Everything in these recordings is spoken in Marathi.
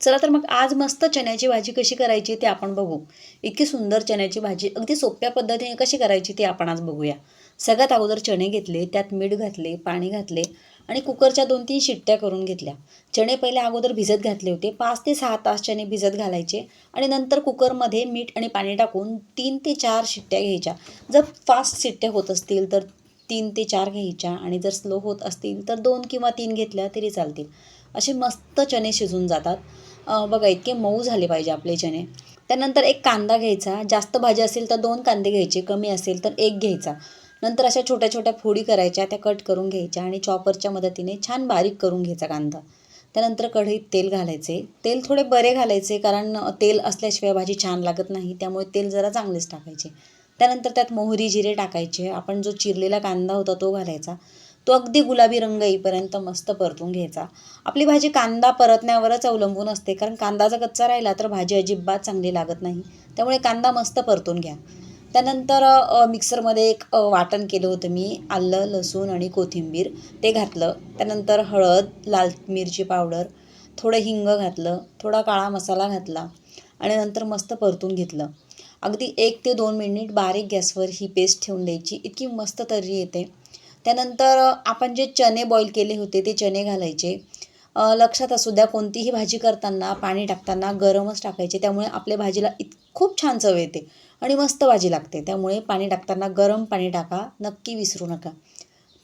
चला तर मग आज मस्त चण्याची भाजी कशी करायची ते आपण बघू. इतकी सुंदर चण्याची भाजी अगदी सोप्या पद्धतीने कशी करायची ते आपण आज बघूया. सगळ्यात अगोदर चणे घेतले त्यात मीठ घातले पाणी घातले आणि कुकरच्या दोन तीन शिट्ट्या करून घेतल्या. चणे पहिले अगोदर भिजत घातले होते पाच ते सहा तास चणे भिजत घालायचे आणि नंतर कुकरमध्ये मीठ आणि पाणी टाकून तीन ते चार शिट्ट्या घ्यायच्या. जर फास्ट शिट्ट्या होत असतील तर तीन ते चार घ्यायच्या आणि जर स्लो होत असतील तर दोन किंवा तीन घेतल्या तरी चालतील. असे मस्त चणे शिजून जातात. बघा इतके मऊ झाले पाहिजे आपले चणे त्यानंतर एक कांदा घ्यायचा. जास्त भाजी असेल तर दोन कांदे घ्यायचे. कमी असेल तर एक घ्यायचा. नंतर अशा छोट्या छोट्या फोडी करायच्या. त्या कट करून घ्यायच्या आणि चॉपरच्या मदतीने छान बारीक करून घ्यायचा कांदा. त्यानंतर कढईत तेल घालायचे. तेल थोडे बरे घालायचे कारण तेल असल्याशिवाय भाजी छान लागत नाही. त्यामुळे तेल जरा चांगलेच टाकायचे. त्यानंतर त्यात मोहरी जिरे टाकायचे. आपण जो चिरलेला कांदा होता तो घालायचा. तो अगदी गुलाबी रंग येईपर्यंत मस्त परतून घ्यायचा. आपली भाजी कांदा परतण्यावरच अवलंबून असते कारण कांदा जर कच्चा राहिला तर भाजी अजिबात चांगली लागत नाही. त्यामुळे कांदा मस्त परतून घ्या. त्यानंतर मिक्सरमध्ये एक वाटण केलं होतं मी आलं लसूण आणि कोथिंबीर. ते घातलं. त्यानंतर हळद लाल मिरची पावडर थोडं हिंग घातलं थोडा काळा मसाला घातला आणि नंतर मस्त परतून घेतलं. अगदी एक ते दोन मिनिट बारीक गॅसवर ही पेस्ट ठेवून द्यायची. इतकी मस्त तर्री येते. त्यानंतर आपण जे चणे बॉईल केले होते ते चणे घालायचे. लक्षात असू द्या कोणतीही भाजी करताना पाणी टाकताना गरमच टाकायचे. त्यामुळे आपल्या भाजीला इत खूप छान चव येते आणि मस्त भाजी लागते. त्यामुळे पाणी टाकताना गरम पाणी टाका नक्की विसरू नका.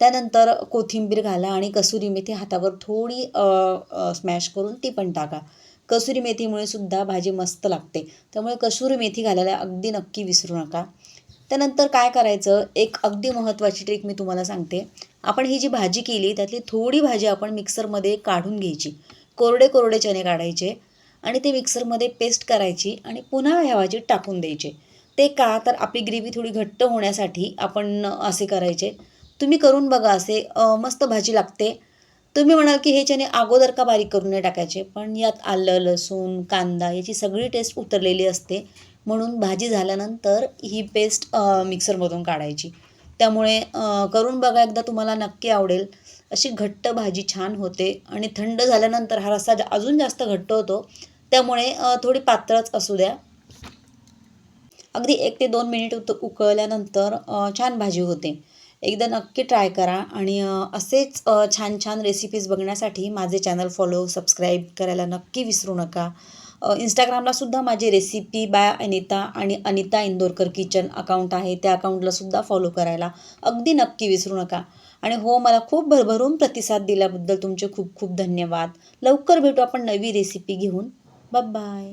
त्यानंतर कोथिंबीर घाला आणि कसुरी मेथी हातावर थोडी स्मॅश करून ती पण टाका. कसुरी मेथीमुळे सुद्धा भाजी मस्त लागते. त्यामुळे कसुरी मेथी घालायला अगदी नक्की विसरू नका. त्यानंतर काय करायचं? एक अगदी महत्त्वाची ट्रिक मी तुम्हाला सांगते. आपण ही जी भाजी केली त्यातली थोडी भाजी आपण मिक्सरमध्ये काढून घ्यायची. कोरडे कोरडे चणे काढायचे आणि ते मिक्सरमध्ये पेस्ट करायची आणि पुन्हा ह्या भाजीत टाकून द्यायचे. ते का? तर आपली ग्रेव्ही थोडी घट्ट होण्यासाठी आपण असे करायचे. तुम्ही करून बघा असे मस्त भाजी लागते. तुम्ही म्हणाल की हे चणे अगोदर का बारीक करून नाही टाकायचे? पण यात आलं लसूण कांदा याची सगळी टेस्ट उतरलेली असते. म्हणून भाजी झाल्यानंतर ही पेस्ट मिक्सरमधून काढायची. त्यामुळे करून बघा एकदा तुम्हाला नक्की आवडेल. अशी घट्ट भाजी छान होते आणि थंड झाल्यानंतर हा रस्सा जा- अजून जास्त घट्ट होतो. त्यामुळे थोडी पातळच असू द्या. अगदी एक ते दोन मिनिट उत उकळल्यानंतर छान भाजी होते. एकदा नक्की ट्राय करा आणि असेच छान छान रेसिपीज बघण्यासाठी माझे चॅनल फॉलो सबस्क्राईब करायला नक्की विसरू नका. इंस्टाग्रामलासुद्धा इंस्टाग्रामला सुद्धा माझी रेसिपी बाय अनिता आणि अनिता इंदोरकर किचन अकाउंट आहे. त्या अकाउंटला सुद्धा फॉलो करायला अगदी नक्की विसरू नका. आणि हो मला खूप भरभरून प्रतिसाद दिल्याबद्दल तुमचे खूप खूप धन्यवाद. लवकर भेटू आपण नवी रेसिपी घेऊन. बाय